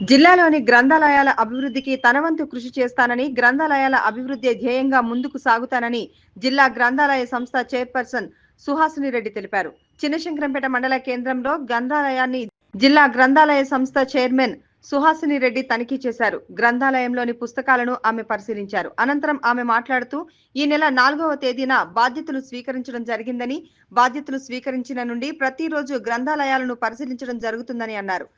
జిల్లాలోని గ్రంథాలయాల అభివృద్ధికి తనవంతు కృషి చేస్తానని గ్రంథాలయాల అభివృద్ధి ధ్యేయంగా ముందుకు సాగుతానని జిల్లా గ్రంథాలయ సంస్థ చైర్పర్సన్ సుహాసిని రెడ్డి తెలిపారు. చిన్నశంకరంపేట మండల కేంద్రంలో గ్రంథాలయాన్ని జిల్లా గ్రంథాలయ సంస్థ చైర్మన్ సుహాసిని రెడ్డి తనిఖీ చేశారు. గ్రంథాలయంలోని పుస్తకాలను ఆమె పరిశీలించారు. అనంతరం ఆమె మాట్లాడుతూ ఈ నెల నాలుగవ తేదీన బాధ్యతలు స్వీకరించడం జరిగిందని బాధ్యతలు స్వీకరించిన నుండి ప్రతిరోజు గ్రంథాలయాలను పరిశీలించడం జరుగుతుందని అన్నారు.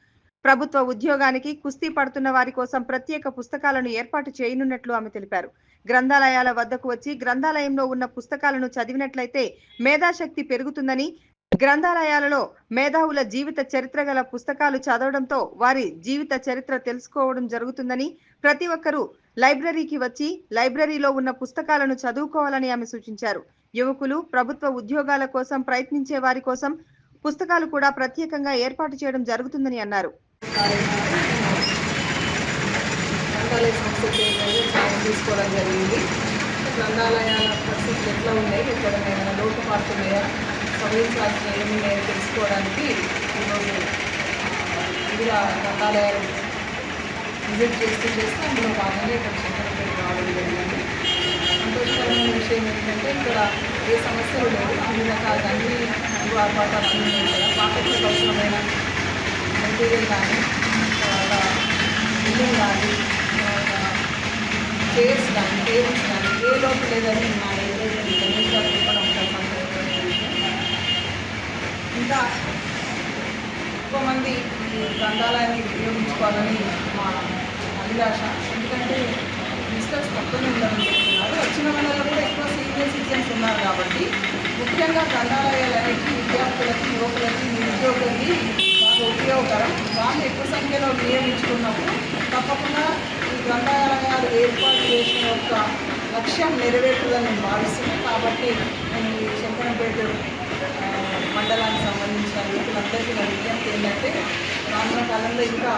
ప్రభుత్వ ఉద్యోగానికి కుస్తీ పడుతున్న వారి కోసం ప్రత్యేక పుస్తకాలను ఏర్పాటు చేయనున్నట్లు ఆమె తెలిపారు. గ్రంథాలయాల వద్దకు వచ్చి గ్రంథాలయంలో ఉన్న పుస్తకాలను చదివినట్లయితే మేధాశక్తి పెరుగుతుందని గ్రంథాలయాలలో మేధావుల జీవిత చరిత్ర గల పుస్తకాలు చదవడంతో వారి జీవిత చరిత్ర తెలుసుకోవడం జరుగుతుందని ప్రతి ఒక్కరూ లైబ్రరీకి వచ్చి లైబ్రరీలో ఉన్న పుస్తకాలను చదువుకోవాలని ఆమె సూచించారు. యువకులు ప్రభుత్వ ఉద్యోగాల కోసం ప్రయత్నించే వారి కోసం పుస్తకాలు కూడా ప్రత్యేకంగా ఏర్పాటు చేయడం జరుగుతుందని అన్నారు. గ్రంథాలయ సంస్థ చైర్మన్గా తీసుకోవడం జరిగింది గ్రంథాలయాల పరిస్థితులు ఎట్లా ఉన్నాయి ఇక్కడ ఏమైనా లోటుపాట్లు ఉన్నాయా సవరించాల్సిన ఏమున్నాయో తెలుసుకోవడానికి ఈరోజు వివిధ గ్రంథాలయాలు విజిట్ చేస్తూ చేస్తూ అందులో భాగంగా ఇక్కడ శంకరపేట రావడం జరిగింది సంతోషకరమైన విషయం ఏంటంటే ఇక్కడ ఏ సమస్యలు లేవు అన్ని రకాల అన్ని ఆర్పాటాలు అన్నీ కదా పాఠకులకు అవసరమైన మెటీరియల్ కానీ తర్వాత బిల్డింగ్ కానీ చైర్స్ కానీ టేబుల్స్ కానీ ఏ లోపు లేదని మా ఏదైతే గణేష్ గారు చెప్పడం చాలా ఇంకా ఎక్కువ మంది ఈ గ్రంథాలయాన్ని వినియోగించుకోవాలని మా అభిలాష. ఎందుకంటే మిస్టర్స్ తక్కువనే ఉండాలని చెప్తున్నారు. వచ్చిన వాళ్ళలో కూడా ఎక్కువ సీనియర్ సిటిజన్స్ ఉన్నారు కాబట్టి ముఖ్యంగా గ్రంథాలయాలు సంఖ్యలో వినియోగించుకున్నప్పుడు తప్పకుండా ఈ గ్రంథాలయాలు ఏర్పాటు చేసిన యొక్క లక్ష్యం నెరవేరుతుందని నేను భావిస్తున్నాను కాబట్టి నేను ఈ శంకరంపేట మండలానికి సంబంధించిన యువకులందరికీ నా విజ్ఞప్తి ఏంటంటే రానున్న కాలంలో ఇంకా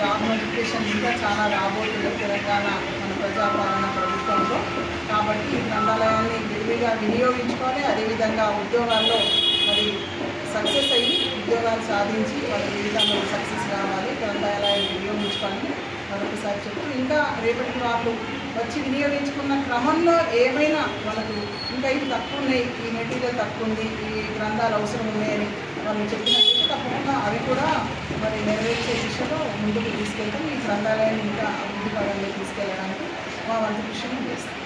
జాబ్ నోటిఫికేషన్ ఇంకా చాలా రాబోతుంది తెలంగాణ మన ప్రజాపాలన ప్రభుత్వంలో. కాబట్టి ఈ గ్రంథాలయాన్ని విరివిగా వినియోగించుకొని అదేవిధంగా ఉద్యోగాల్లో మరి సక్సెస్ అయ్యి ఉద్యోగాలు సాధించి వాళ్ళ జీవితంలో సక్సెస్ కావాలి వినియోగించుకోవాలని మరొకసారి చెప్తూ ఇంకా రేపటికి వాళ్ళు వచ్చి వినియోగించుకున్న క్రమంలో ఏమైనా వాళ్ళకు ఇంకా ఇవి తక్కువ ఉన్నాయి ఈ మెటీరియల్ తక్కువ ఉంది ఈ గ్రంథాలు అవసరం ఉన్నాయని వాళ్ళు చెప్పినట్టు తప్పకుండా అవి కూడా మరి నెరవేర్చే దిశలో ముందుకు తీసుకెళ్తాం. ఈ గ్రంథాలయాన్ని ఇంకా అభివృద్ధి పరంగా తీసుకెళ్ళడానికి మా వంతు కృషిని చేస్తాం.